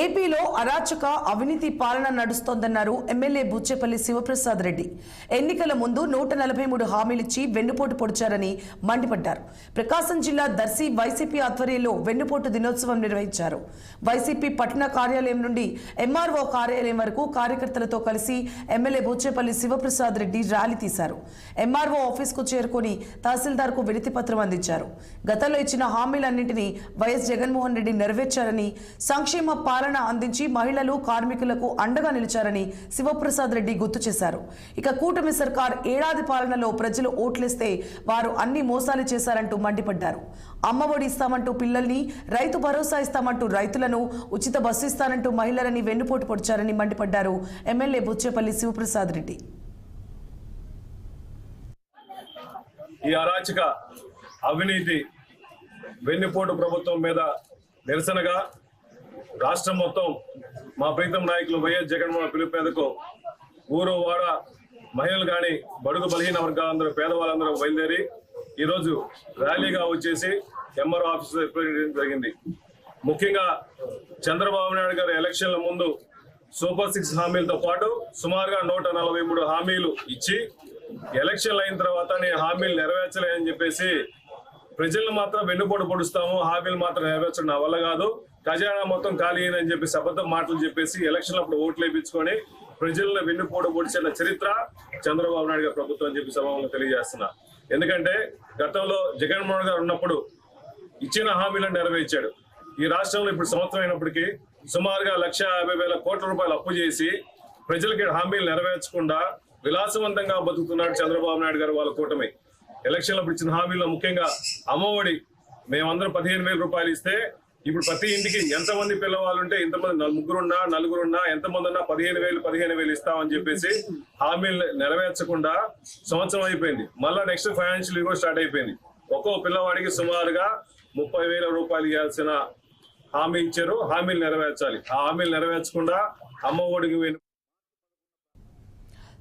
ఏపీలో అరాచక అవినీతి పాలన నడుస్తోందన్నారు ఎమ్మెల్యే బుచ్చేపల్లి శివప్రసాద్ రెడ్డి. ఎన్నికల ముందు నూట నలభై మూడు హామీలిచ్చి వెన్నుపోటు పొడిచారని మండిపడ్డారు. ప్రకాశం జిల్లా దర్శి వైసీపీ ఆధ్వర్యంలో వెన్నుపోటు దినోత్సవం నిర్వహించారు. వైసీపీ పట్టణ కార్యాలయం నుండి ఎంఆర్ఓ కార్యాలయం వరకు కార్యకర్తలతో కలిసి ఎమ్మెల్యే బుచ్చేపల్లి శివప్రసాద్ రెడ్డి ర్యాలీ తీశారు. ఎంఆర్ఓ ఆఫీస్కు చేరుకొని తహసీల్దార్కు వినతి పత్రం అందించారు. గతంలో ఇచ్చిన హామీలన్నింటినీ వైఎస్ జగన్మోహన్ రెడ్డి నెరవేర్చారని సంక్షేమ పాలన అందించి మహిళలు కార్మికులకు అండగా నిలిచారని శివప్రసాద్ రెడ్డి గుర్తు చేశారు. ఇక కూటమి సర్కార్ ఏడాది పాలనలో ప్రజలు ఓట్లేస్తే వారు అన్ని మోసాలు చేశారంటూ మండిపడ్డారు. అమ్మఒడి ఇస్తామంటూ పిల్లల్ని రైతు భరోసా ఇస్తామంటూ రైతులను ఉచిత బస్సు ఇస్తానంటూ మహిళలని వెన్నుపోటు పొడిచారని మండిపడ్డారు ఎమ్మెల్యే బుచ్చేపల్లి శివప్రసాద్ రెడ్డి. ఈ అరాచక అవినీతి వెన్నుపోటు ప్రభుత్వం మీద నిరసనగా రాష్ట్రం మొత్తం మా ప్రీతం నాయకులు వైఎస్ జగన్మోహన్ పిలుపు మీదకు ఊరు వాడ మహిళలు కానీ బడుగు బలహీన వర్గాలందరూ పేదవాళ్ళందరూ బయలుదేరి ఈరోజు ర్యాలీగా వచ్చేసి ఎంఆర్ఓ ఆఫీస్ రిప్రజెంట్ జరిగింది. ముఖ్యంగా చంద్రబాబు నాయుడు గారు ఎలక్షన్ల ముందు సూపర్ సిక్స్ హామీలతో పాటు సుమారుగా నూట నలభై మూడు హామీలు ఇచ్చి ఎలక్షన్లు అయిన తర్వాత నేను హామీలు నెరవేర్చలేని చెప్పేసి ప్రజలను మాత్రం వెన్నుపోటు పొడుస్తాము హామీలు మాత్రం నెరవేర్చడం నా వల్ల కాదు. ఖజానా మొత్తం ఖాళీ అయిందని చెప్పేసి అబద్ధం మాటలు చెప్పేసి ఎలక్షన్ అప్పుడు ఓట్లు వేయించుకొని ప్రజలను వెన్నుపోటు పొడిచిన చరిత్ర చంద్రబాబు నాయుడు గారి ప్రభుత్వం అని చెప్పి సభలో తెలియజేస్తున్నా. ఎందుకంటే గతంలో జగన్మోహన్ గారు ఉన్నప్పుడు ఇచ్చిన హామీలను నెరవేర్చాడు. ఈ రాష్ట్రంలో ఇప్పుడు సంవత్సరం అయినప్పటికీ సుమారుగా లక్ష యాభై వేల కోట్ల రూపాయలు అప్పు చేసి ప్రజలకి హామీలు నెరవేర్చకుండా విలాసవంతంగా బతుకుతున్నాడు చంద్రబాబు నాయుడు గారు వాళ్ళ కూటమి. ఎలక్షన్లప్పుడు ఇచ్చిన హామీల్లో ముఖ్యంగా అమ్మఒడి మేమందరం పదిహేను వేల రూపాయలు ఇస్తే ఇప్పుడు ప్రతి ఇంటికి ఎంతమంది పిల్లవాళ్ళు ఉంటే ఇంతమంది నలు- ముగ్గురున్నా నలుగురున్నా ఎంతమంది ఉన్నా పదిహేను వేలు పదిహేను వేలు ఇస్తామని చెప్పేసి హామీలు నెరవేర్చకుండా సంవత్సరం అయిపోయింది. మళ్ళా నెక్స్ట్ ఫైనాన్షియల్ ఇయర్ కూడా స్టార్ట్ అయిపోయింది. ఒక్కో పిల్లవాడికి సుమారుగా ముప్పై వేల రూపాయలు ఇవ్వాల్సిన హామీ ఇచ్చారు. హామీలు నెరవేర్చాలి. ఆ హామీలు నెరవేర్చకుండా అమ్మ ఒడికి